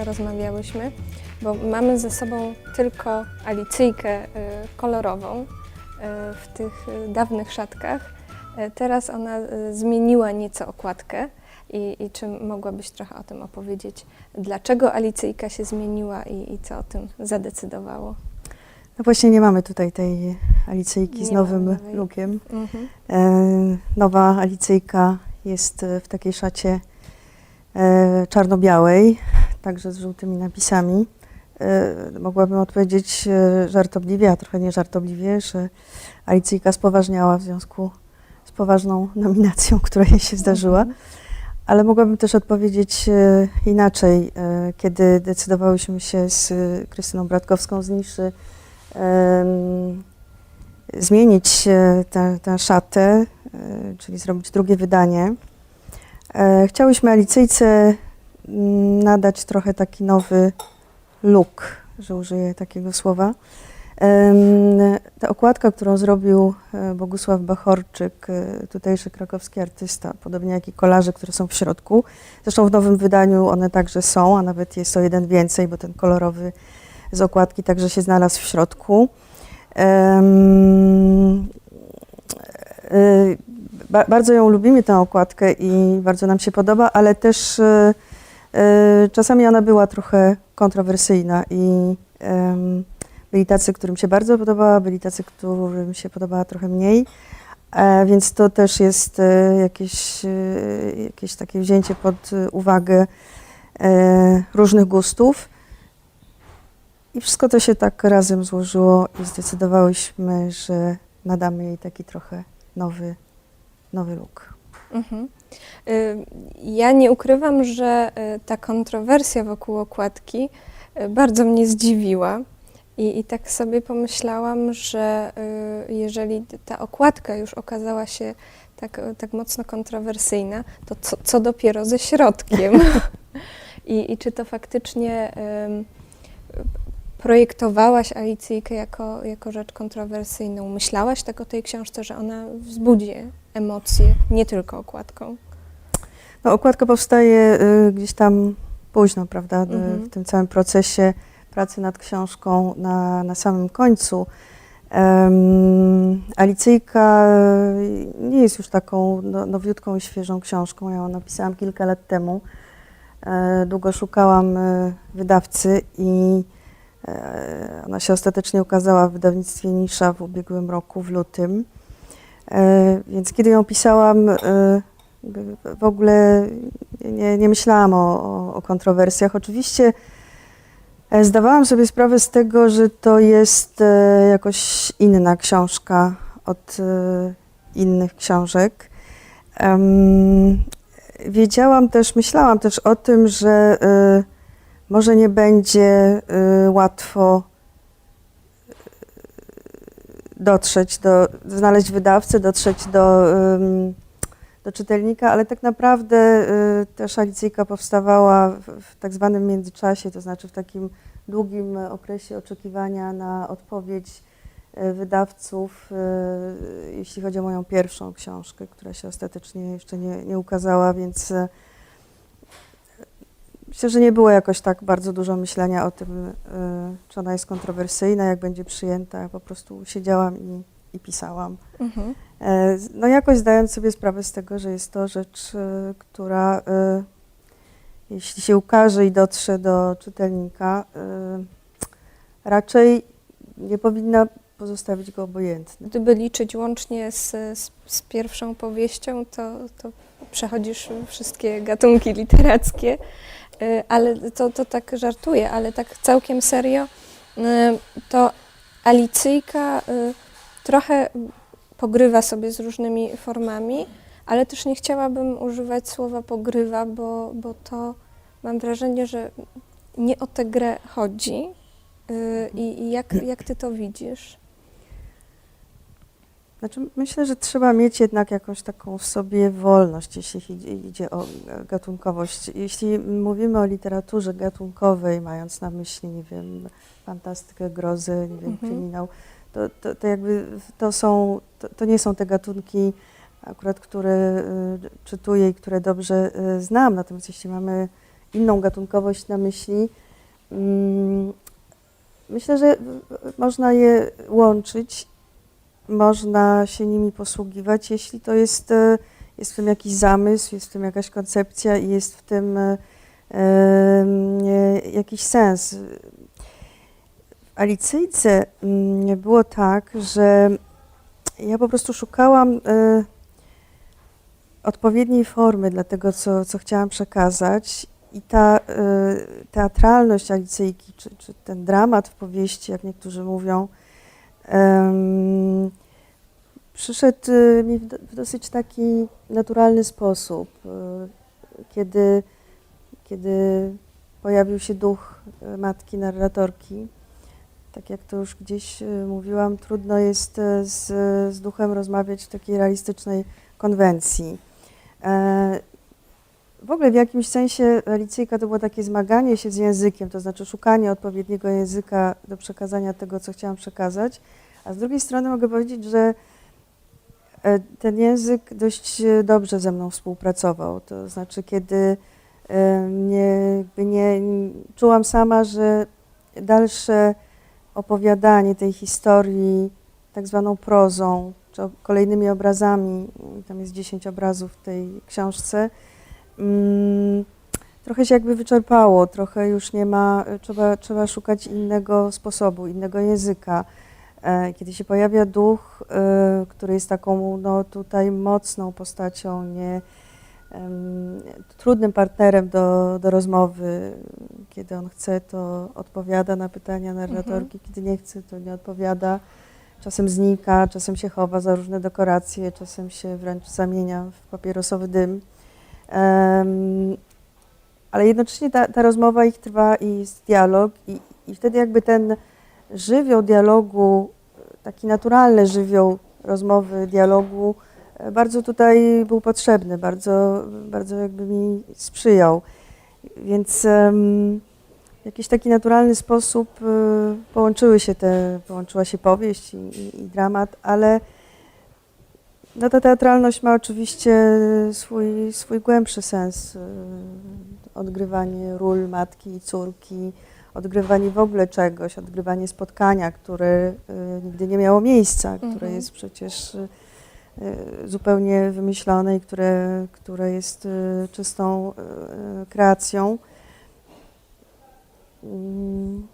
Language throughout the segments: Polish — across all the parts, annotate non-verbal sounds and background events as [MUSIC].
trochę rozmawiałyśmy, bo mamy ze sobą tylko Alicyjkę e, kolorową e, w tych e, dawnych szatkach. Teraz ona zmieniła nieco okładkę i, i czy mogłabyś trochę o tym opowiedzieć? Dlaczego Alicyjka się zmieniła i, i co o tym zadecydowało? No właśnie nie mamy tutaj tej Alicyjki z Nie ma nowym lookiem. Mhm. E, nowa Alicyjka jest e, w takiej szacie e, czarno-białej, także z żółtymi napisami. E, mogłabym odpowiedzieć e, żartobliwie, a trochę nie żartobliwie, że Alicyjka spoważniała w związku z poważną nominacją, [LAUGHS] która jej się zdarzyła. Mhm. Ale mogłabym też odpowiedzieć e, inaczej. Kiedy decydowałyśmy się z Krystyną Bratkowską z Niszy zmienić tę tę szatę, czyli zrobić drugie wydanie, chciałyśmy Alicyjce nadać trochę taki nowy look, że użyję takiego słowa. Ta okładka, którą zrobił e, Bogusław Bachorczyk, e, tutejszy krakowski artysta, podobnie jak i kolarze, które są w środku. Zresztą w nowym wydaniu one także są, a nawet jest o jeden więcej, bo ten kolorowy z okładki także się znalazł w środku. E, ba- Bardzo ją lubimy, tę okładkę i bardzo nam się podoba, ale też czasami ona była trochę kontrowersyjna i byli tacy, którym się bardzo podobała, byli tacy, którym się podobała trochę mniej. E, Więc to też jest e, jakieś, e, jakieś takie wzięcie pod uwagę różnych gustów. I wszystko to się tak razem złożyło i zdecydowałyśmy, że nadamy jej taki trochę nowy, nowy look. Mhm. Y, Ja nie ukrywam, że y, ta kontrowersja wokół okładki y, bardzo mnie zdziwiła. I, I tak sobie pomyślałam, że jeżeli ta okładka już okazała się tak, tak mocno kontrowersyjna, to co, co dopiero ze środkiem? [LAUGHS] I, I czy to faktycznie projektowałaś Alicyjkę jako, jako rzecz kontrowersyjną? Myślałaś tak o tej książce, że ona wzbudzi emocje, nie tylko okładką? No, okładka powstaje y, gdzieś tam późno, prawda, y, Mhm. w tym całym procesie pracy nad książką na, na samym końcu. Um, Alicyjka y, nie jest już taką no, nowiutką i świeżą książką. Ja ją napisałam kilka lat temu. E, długo szukałam e, wydawcy i e, ona się ostatecznie ukazała w wydawnictwie Nisza w ubiegłym roku, w lutym. E, więc kiedy ją pisałam, e, w ogóle nie, nie myślałam o, o, o kontrowersjach. Oczywiście e, zdawałam sobie sprawę z tego, że to jest jakoś inna książka od innych książek. Wiedziałam też, myślałam też o tym, że może nie będzie łatwo dotrzeć do, znaleźć wydawcę, dotrzeć do, do czytelnika, ale tak naprawdę y, też Alicyjka powstawała w, w tak zwanym międzyczasie, to znaczy w takim długim okresie oczekiwania na odpowiedź e, wydawców, e, jeśli chodzi o moją pierwszą książkę, która się ostatecznie jeszcze nie, nie ukazała, więc myślę, że nie było jakoś tak bardzo dużo myślenia o tym, e, czy ona jest kontrowersyjna, jak będzie przyjęta. Ja po prostu siedziałam i, i pisałam. Mhm. E, No jakoś zdając sobie sprawę z tego, że jest to rzecz, e, która e, jeśli się ukaże i dotrze do czytelnika, raczej nie powinna pozostawić go obojętnym. Gdyby liczyć łącznie z, z, z pierwszą powieścią, to, to przechodzisz wszystkie gatunki literackie, Y, ale to, to tak żartuję, ale tak całkiem serio, y, to Alicyjka y, trochę pogrywa sobie z różnymi formami, ale też nie chciałabym używać słowa pogrywa, bo, bo to mam wrażenie, że nie o tę grę chodzi. Y, I, i jak, jak ty to widzisz? Znaczy, myślę, że trzeba mieć jednak jakąś taką w sobie wolność, jeśli idzie, o e, gatunkowość. Jeśli mówimy o literaturze gatunkowej, mając na myśli, nie wiem, fantastykę, grozę, nie wiem, Mhm. kryminał, to, to, to jakby to są, to, to nie są te gatunki akurat które y, czytuję i które dobrze y, znam. Natomiast jeśli mamy inną gatunkowość na myśli, mm, myślę, że można je łączyć, można się nimi posługiwać, jeśli to jest, y, jest w tym jakiś zamysł, jest w tym jakaś koncepcja i jest w tym y, jakiś sens. W Alicyjce mm, było tak, że ja po prostu szukałam y, odpowiedniej formy dla tego, co, co chciałam przekazać. I ta y, teatralność Alicyjki, czy, czy ten dramat w powieści, jak niektórzy mówią, przyszedł y, mi w, do, w dosyć taki naturalny sposób, y, kiedy, kiedy pojawił się duch y, matki narratorki. Tak jak to już gdzieś mówiłam, trudno jest z, z duchem rozmawiać w takiej realistycznej konwencji. W ogóle w jakimś sensie licyjka to było takie zmaganie się z językiem, to znaczy szukanie odpowiedniego języka do przekazania tego, co chciałam przekazać. A z drugiej strony mogę powiedzieć, że e, ten język dość e, dobrze ze mną współpracował. To znaczy, kiedy e, nie, nie czułam sama, że dalsze opowiadanie tej historii tak zwaną prozą, czy kolejnymi obrazami, tam jest 10 obrazów w tej książce, mm, trochę się jakby wyczerpało, trochę już nie ma, trzeba, trzeba szukać innego sposobu, innego języka. E, Kiedy się pojawia duch, e, który jest taką no, tutaj mocną postacią, nie, trudnym partnerem do, do rozmowy, kiedy on chce, to odpowiada na pytania narratorki, kiedy nie chce, to nie odpowiada. Czasem znika, czasem się chowa za różne dekoracje, czasem się wręcz zamienia w papierosowy dym. Ale jednocześnie ta, ta rozmowa ich trwa i jest dialog i, i wtedy jakby ten żywioł dialogu, taki naturalny żywioł rozmowy, dialogu, e, bardzo tutaj był potrzebny, bardzo, bardzo jakby mi sprzyjał. Więc w jakiś taki naturalny sposób y, połączyły się te, połączyła się powieść i, i, i dramat, ale no ta teatralność ma oczywiście swój, swój głębszy sens. y, Odgrywanie ról matki i córki, odgrywanie w ogóle czegoś, odgrywanie spotkania, które y, nigdy nie miało miejsca, które Mhm. jest przecież y, zupełnie wymyślone i które, które jest czystą kreacją. Mm,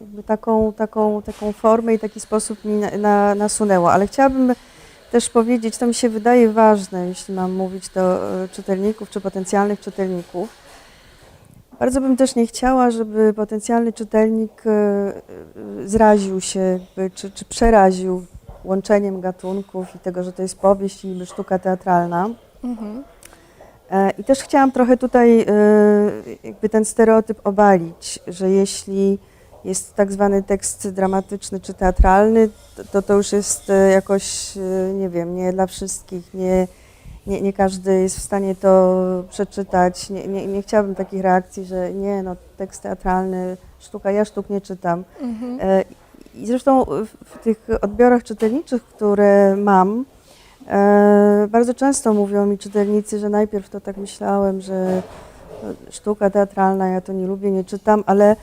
Jakby taką, taką, taką formę i taki sposób mi na, na, nasunęło. Ale chciałabym też powiedzieć, to mi się wydaje ważne, jeśli mam mówić do e, czytelników czy potencjalnych czytelników. Bardzo bym też nie chciała, żeby potencjalny czytelnik e, e, zraził się, czy, czy przeraził łączeniem gatunków i tego, że to jest powieść i niby sztuka teatralna. Mhm. I też chciałam trochę tutaj jakby ten stereotyp obalić, że jeśli jest tak zwany tekst dramatyczny czy teatralny, to to, już jest e, jakoś, e, nie wiem, nie dla wszystkich, nie, nie, nie każdy jest w stanie to przeczytać. Nie, nie, nie chciałabym takich reakcji, że nie, no tekst teatralny, sztuka, ja sztuk nie czytam. Mhm. E, I zresztą w, tych odbiorach czytelniczych, które mam, bardzo często mówią mi czytelnicy, że najpierw to tak myślałem, że sztuka teatralna, ja to nie lubię, nie czytam, ale,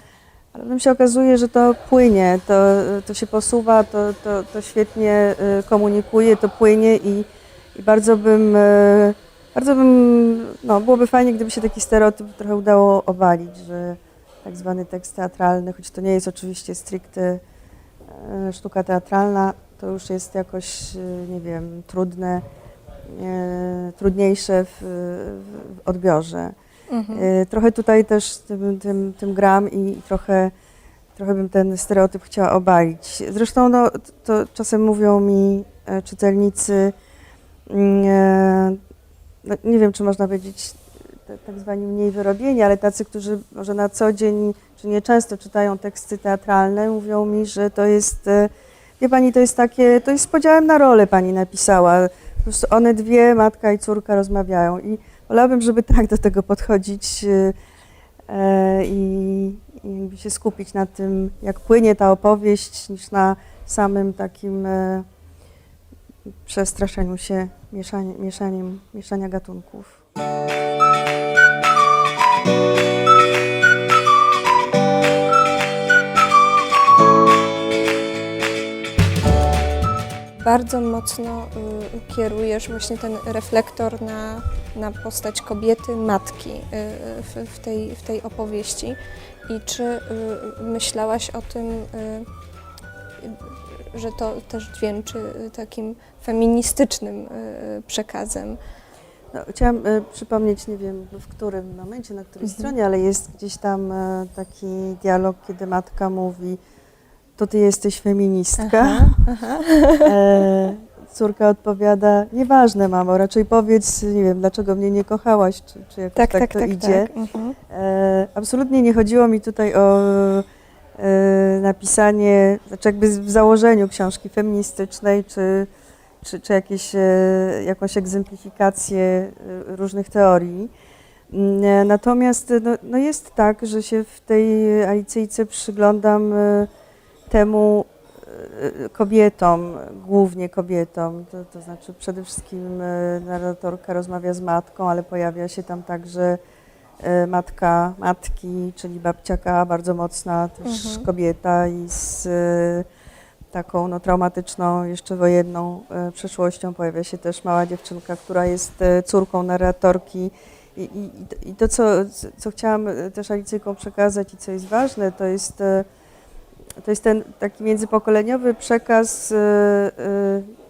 ale potem się okazuje, że to płynie, to, to się posuwa, to, to, to świetnie e, komunikuje, to płynie i, i bardzo bym, e, bardzo bym, no byłoby fajnie, gdyby się taki stereotyp trochę udało obalić, że tak zwany tekst teatralny, choć to nie jest oczywiście stricte e, sztuka teatralna, to już jest jakoś, nie wiem, trudne, trudniejsze w, w odbiorze. Mhm. E, Trochę tutaj też tym, tym, tym gram i trochę, trochę bym ten stereotyp chciała obalić. Zresztą no, to czasem mówią mi e, czytelnicy, mm, e, no, nie wiem czy można powiedzieć tak zwani mniej wyrobieni, ale tacy, którzy może na co dzień czy nieczęsto czytają teksty teatralne, mówią mi, że to jest, e, wie pani, to jest takie, to jest z podziałem na rolę pani napisała. Po prostu one dwie, matka i córka rozmawiają i wolałabym, żeby tak do tego podchodzić e, i, i się skupić na tym, jak płynie ta opowieść, niż na samym takim, e, przestraszeniu się mieszanie, mieszaniem, mieszania gatunków. Bardzo mocno y, kierujesz właśnie ten reflektor na, na postać kobiety, matki y, w, w, tej, w tej opowieści. I czy y, myślałaś o tym, y, y, że to też dźwięczy takim feministycznym y, przekazem? No, chciałam e, przypomnieć, nie wiem w którym momencie, na której Mhm. stronie, ale jest gdzieś tam e, taki dialog, kiedy matka mówi, to ty jesteś feministka. Aha, aha. [LAUGHS] E, córka odpowiada, nieważne mamo, raczej powiedz, nie wiem, dlaczego mnie nie kochałaś, czy, czy jakoś Tak, tak, tak, to tak, idzie. tak. Mhm. E, absolutnie nie chodziło mi tutaj o e, napisanie, znaczy jakby w założeniu książki feministycznej, czy, czy, czy jakieś, e, jakąś egzemplifikację e, różnych teorii. Mm, e, Natomiast no, no jest tak, że się w tej Alicyjce przyglądam e, temu kobietom, głównie kobietom, to, to znaczy przede wszystkim e, narratorka rozmawia z matką, ale pojawia się tam także e, matka matki, czyli babciaka, bardzo mocna też Mhm. kobieta i z taką no, traumatyczną, jeszcze wojenną przeszłością. Pojawia się też mała dziewczynka, która jest córką narratorki. I, i, I to, co, co chciałam też Alicyjką przekazać i co jest ważne, to jest, to jest ten taki międzypokoleniowy przekaz e, e,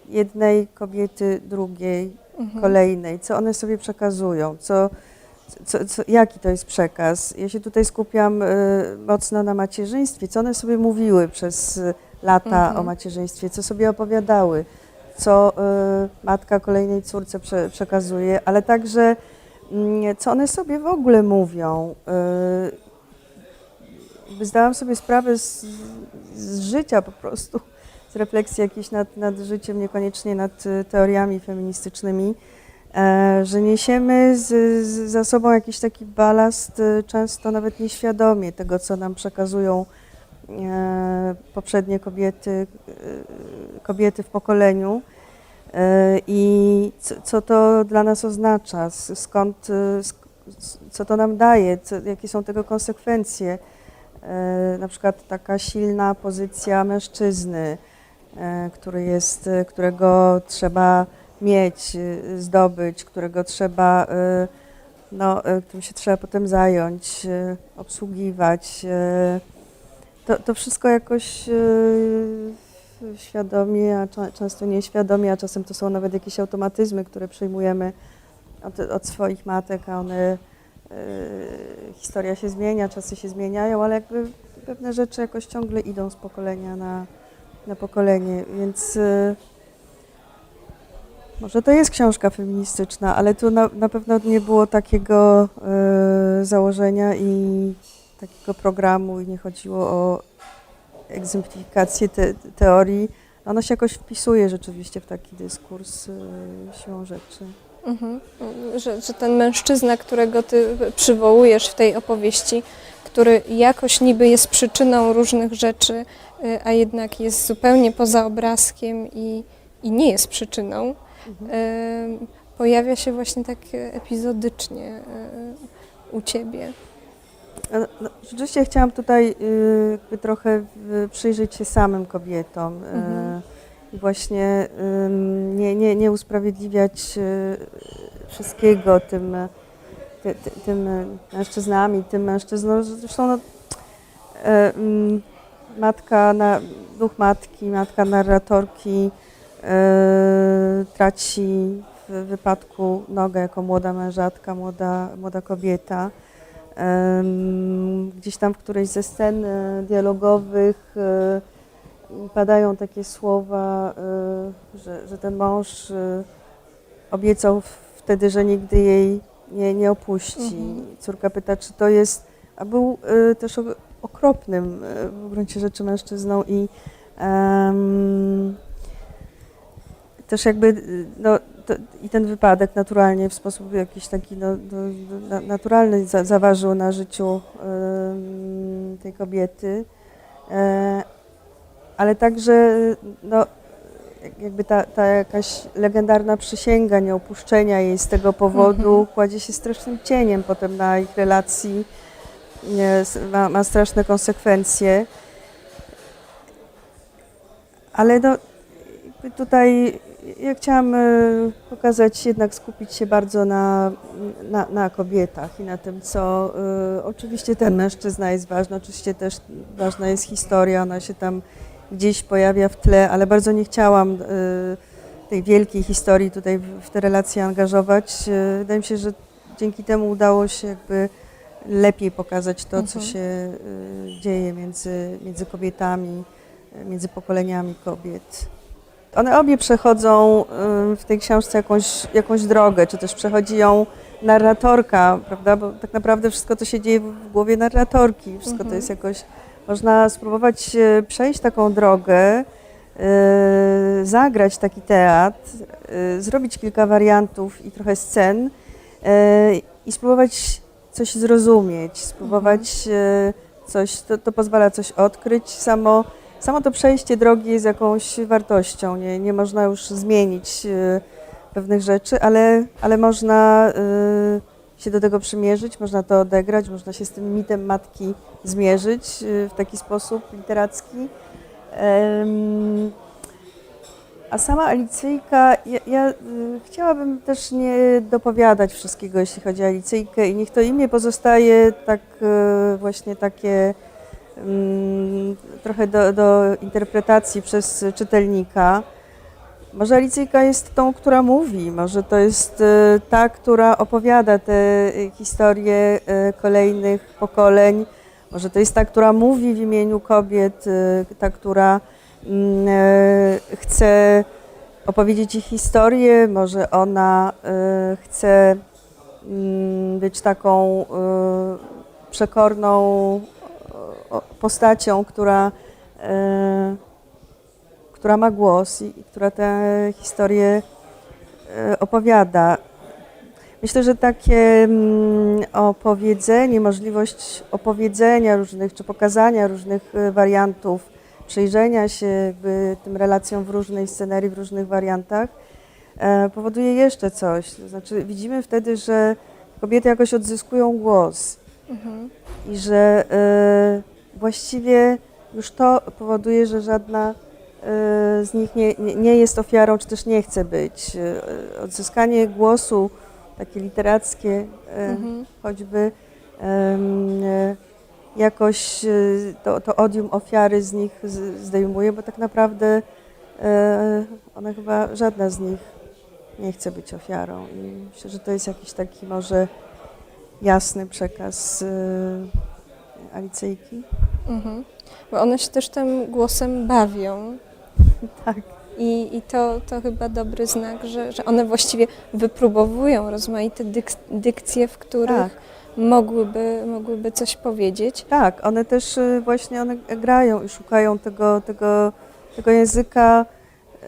jednej kobiety drugiej, Mhm. kolejnej, co one sobie przekazują, co, co, co, jaki to jest przekaz. Ja się tutaj skupiam y, mocno na macierzyństwie, co one sobie mówiły przez y, lata Mhm. o macierzyństwie, co sobie opowiadały, co y, matka kolejnej córce prze, przekazuje, ale także mm, co one sobie w ogóle mówią. Zdałam sobie sprawę z, z życia po prostu, z refleksji jakiejś nad, nad życiem, niekoniecznie nad y, teoriami feministycznymi, e, że niesiemy z, z, za sobą jakiś taki balast, y, często nawet nieświadomie tego, co nam przekazują e, poprzednie kobiety, kobiety w pokoleniu. E, I co, to dla nas oznacza, skąd, co to nam daje, jakie są tego konsekwencje. E, Na przykład taka silna pozycja mężczyzny, e, który jest, e, którego trzeba mieć, zdobyć, którego trzeba, no, którym się trzeba potem zająć, obsługiwać. To, to wszystko jakoś świadomie, a często nieświadomie, a czasem to są nawet jakieś automatyzmy, które przejmujemy od, od swoich matek, a one, historia się zmienia, czasy się zmieniają, ale jakby pewne rzeczy jakoś ciągle idą z pokolenia na, na pokolenie, więc e, może to jest książka feministyczna, ale tu na, na pewno nie było takiego e, założenia i takiego programu i nie chodziło o egzemplifikację te, teorii. Ona się jakoś wpisuje rzeczywiście w taki dyskurs siłą rzeczy. Mhm. Że, że ten mężczyzna, którego ty przywołujesz w tej opowieści, który jakoś niby jest przyczyną różnych rzeczy, y, a jednak jest zupełnie poza obrazkiem i, i nie jest przyczyną, y, pojawia się właśnie tak epizodycznie y, u ciebie. No, rzeczywiście chciałam tutaj y, trochę przyjrzeć się samym kobietom y, Mhm. właśnie ym, nie, usprawiedliwiać y, wszystkiego tym, y, ty, ty, tym y, mężczyznami, tym mężczyznom. Zresztą no, ym, matka, na, duch matki, matka narratorki traci w wypadku nogę jako młoda mężatka, młoda, młoda kobieta. Em, Gdzieś tam w którejś ze scen e, dialogowych e, padają takie słowa, e, że, że ten mąż e, obiecał wtedy, że nigdy jej nie, nie opuści. Mhm. Córka pyta, czy to jest, a był e, też okropnym w gruncie rzeczy mężczyzną i em, też jakby y, no, to, i ten wypadek naturalnie w sposób jakiś taki no, no, na- naturalny za, zaważył na życiu em, tej kobiety. E, ale także no, jak- jakby ta, ta jakaś legendarna przysięga nieopuszczenia jej z tego powodu kładzie się strasznym cieniem potem na ich relacji, ma, ma straszne konsekwencje. Ale no, tutaj ja chciałam e, pokazać, jednak skupić się bardzo na, na, na kobietach i na tym, co e, oczywiście ten mężczyzna jest ważny, oczywiście też ważna jest historia, ona się tam gdzieś pojawia w tle, ale bardzo nie chciałam e, tej wielkiej historii tutaj w, te relacje angażować. E, Wydaje mi się, że dzięki temu udało się jakby lepiej pokazać to, co Mhm. się e, dzieje między, między kobietami, między pokoleniami kobiet. One obie przechodzą y, w tej książce jakąś, jakąś drogę, czy też przechodzi ją narratorka, prawda? Bo tak naprawdę wszystko to się dzieje w głowie narratorki. Wszystko to Mhm. jest jakoś. Można spróbować e, przejść taką drogę, y, zagrać taki teatr, y, zrobić kilka wariantów i trochę scen i spróbować coś zrozumieć, spróbować e, coś, to, to pozwala coś odkryć. Samo, samo to przejście drogi jest jakąś wartością. Nie, nie można już zmienić e, pewnych rzeczy, ale, ale można e, się do tego przymierzyć, można to odegrać, można się z tym mitem matki zmierzyć e, w taki sposób literacki. A sama Alicyjka, ja, ja y, chciałabym też nie dopowiadać wszystkiego, jeśli chodzi o Alicyjkę i niech to imię pozostaje tak y, właśnie takie mm, trochę do, do interpretacji przez czytelnika. Może Alicyjka jest tą, która mówi, może to jest y, ta, która opowiada te y, historie y, kolejnych pokoleń, może to jest ta, która mówi w imieniu kobiet, ta, która mm, chce opowiedzieć ich historię, może ona chce mm, być taką przekorną postacią, która, która ma głos i, i która tę historię e, opowiada. Myślę, że takie mm, opowiedzenie, możliwość opowiedzenia różnych, czy pokazania różnych e, wariantów, przyjrzenia się jakby tym relacjom w różnej scenerii, w różnych wariantach, e, powoduje jeszcze coś. To znaczy widzimy wtedy, że kobiety jakoś odzyskują głos Mhm. i że właściwie już to powoduje, że żadna z nich nie, nie, jest ofiarą, czy też nie chce być. E, Odzyskanie głosu, takie literackie, e, Mhm. choćby jakoś to, to odium ofiary z nich zdejmuje, bo tak naprawdę ona chyba, żadna z nich nie chce być ofiarą. I myślę, że to jest jakiś taki może jasny przekaz Alicyjki. Mhm. Bo one się też tym głosem bawią. [LAUGHS] Tak. I, i to, to chyba dobry znak, że, że one właściwie wypróbowują rozmaite dyk, dykcje, w których Tak. mogłyby, mogłyby coś powiedzieć. Tak, one też y, właśnie one grają i szukają tego, tego, tego języka. y,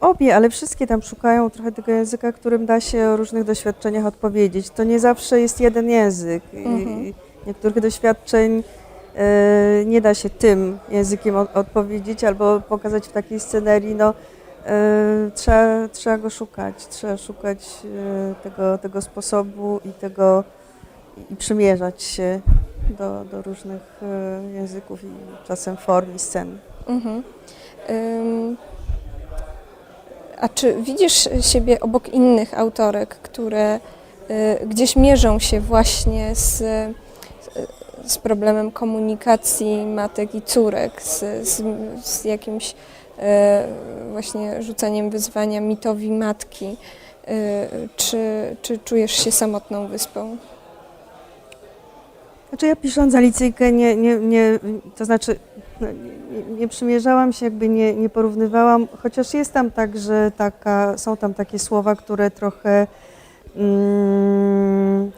Obie, ale wszystkie tam szukają trochę tego języka, którym da się o różnych doświadczeniach odpowiedzieć. To nie zawsze jest jeden język. Mhm. Niektórych doświadczeń nie da się tym językiem od- odpowiedzieć albo pokazać w takiej scenerii. No, y, trzeba, trzeba go szukać, trzeba szukać y, tego, tego sposobu i tego i przymierzać się do, do różnych e, języków i czasem form i scen. Mhm. A czy widzisz siebie obok innych autorek, które gdzieś mierzą się właśnie z, z problemem komunikacji matek i córek, z, z, z jakimś y, właśnie rzucaniem wyzwania mitowi matki? Y, Czy, czy czujesz się samotną wyspą? Znaczy ja pisząc Alicyjkę nie, nie, nie to znaczy no, nie, nie przymierzałam się, jakby nie, nie porównywałam, chociaż jest tam tak, że taka, są tam takie słowa, które trochę mm,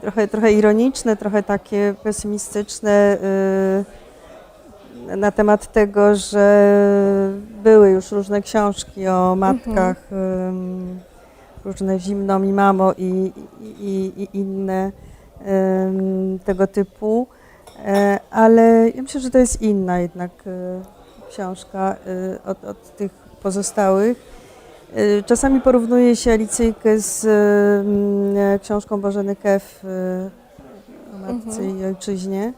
trochę, trochę ironiczne, trochę takie pesymistyczne y, na temat tego, że były już różne książki o matkach, ym, różne Zimno mi mamo i, i, i, inne tego typu, E, ale ja myślę, że to jest inna jednak e, książka e, od, od tych pozostałych. Y, Czasami porównuje się Alicyjkę z y, książką Bożeny Kew y, o matce Mhm. i ojczyźnie.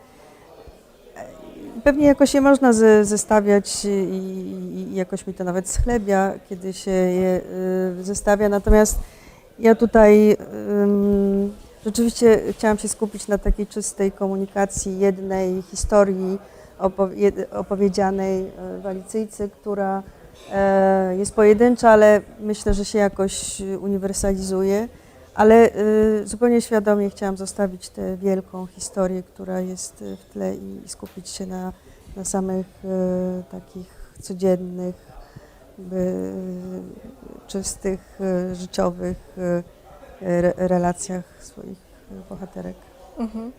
Y, Pewnie jakoś je można ze, zestawiać i, jakoś mi to nawet schlebia, kiedy się je zestawia. Natomiast ja tutaj rzeczywiście chciałam się skupić na takiej czystej komunikacji jednej historii opowie, opowiedzianej e, w Alicyjce, która e, jest pojedyncza, ale myślę, że się jakoś uniwersalizuje. Ale y, zupełnie świadomie chciałam zostawić tę wielką historię, która jest y, w tle i, skupić się na, na samych y, takich codziennych, czystych, y, życiowych y, re, relacjach swoich y, bohaterek. Mhm.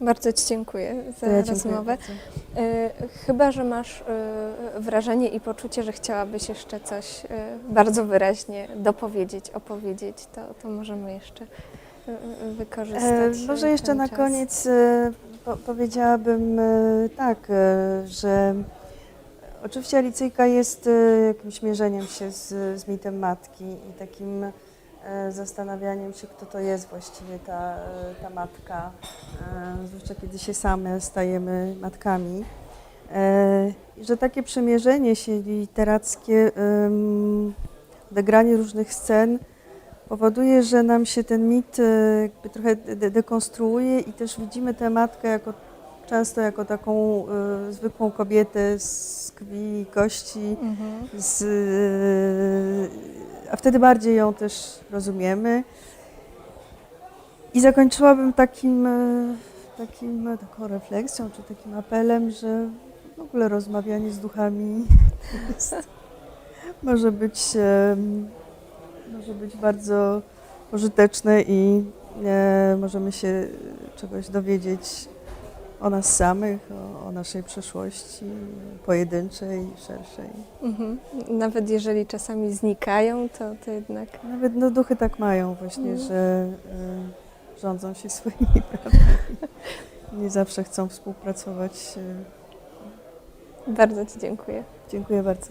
Bardzo Ci dziękuję za ja dziękuję rozmowę. bardzo. E, Chyba, że masz e, wrażenie i poczucie, że chciałabyś jeszcze coś e, bardzo wyraźnie dopowiedzieć, opowiedzieć, to, to możemy jeszcze wykorzystać. E, może jeszcze na czas. koniec po, powiedziałabym tak, że oczywiście Alicyjka jest jakimś mierzeniem się z, z mitem matki i takim zastanawianiem się, kto to jest właściwie ta, e, ta matka, e, zwłaszcza kiedy się same stajemy matkami. E, i że takie przemierzenie się literackie, odegranie różnych scen powoduje, że nam się ten mit e, trochę de- dekonstruuje i też widzimy tę matkę jako, często jako taką e, zwykłą kobietę z krwi i kości, Mhm. z, a wtedy bardziej ją też rozumiemy. I zakończyłabym takim, e, takim, taką refleksją, czy takim apelem, że w ogóle rozmawianie z duchami [LAUGHS] może być, może być bardzo pożyteczne i e, możemy się czegoś dowiedzieć o nas samych, o, o naszej przeszłości pojedynczej, szerszej. Mhm. Nawet jeżeli czasami znikają, to, to jednak Nawet no, duchy tak mają właśnie, Mhm. że y, rządzą się [LAUGHS] swoimi prawami. Nie zawsze chcą współpracować. y. bardzo Ci dziękuję. Dziękuję bardzo.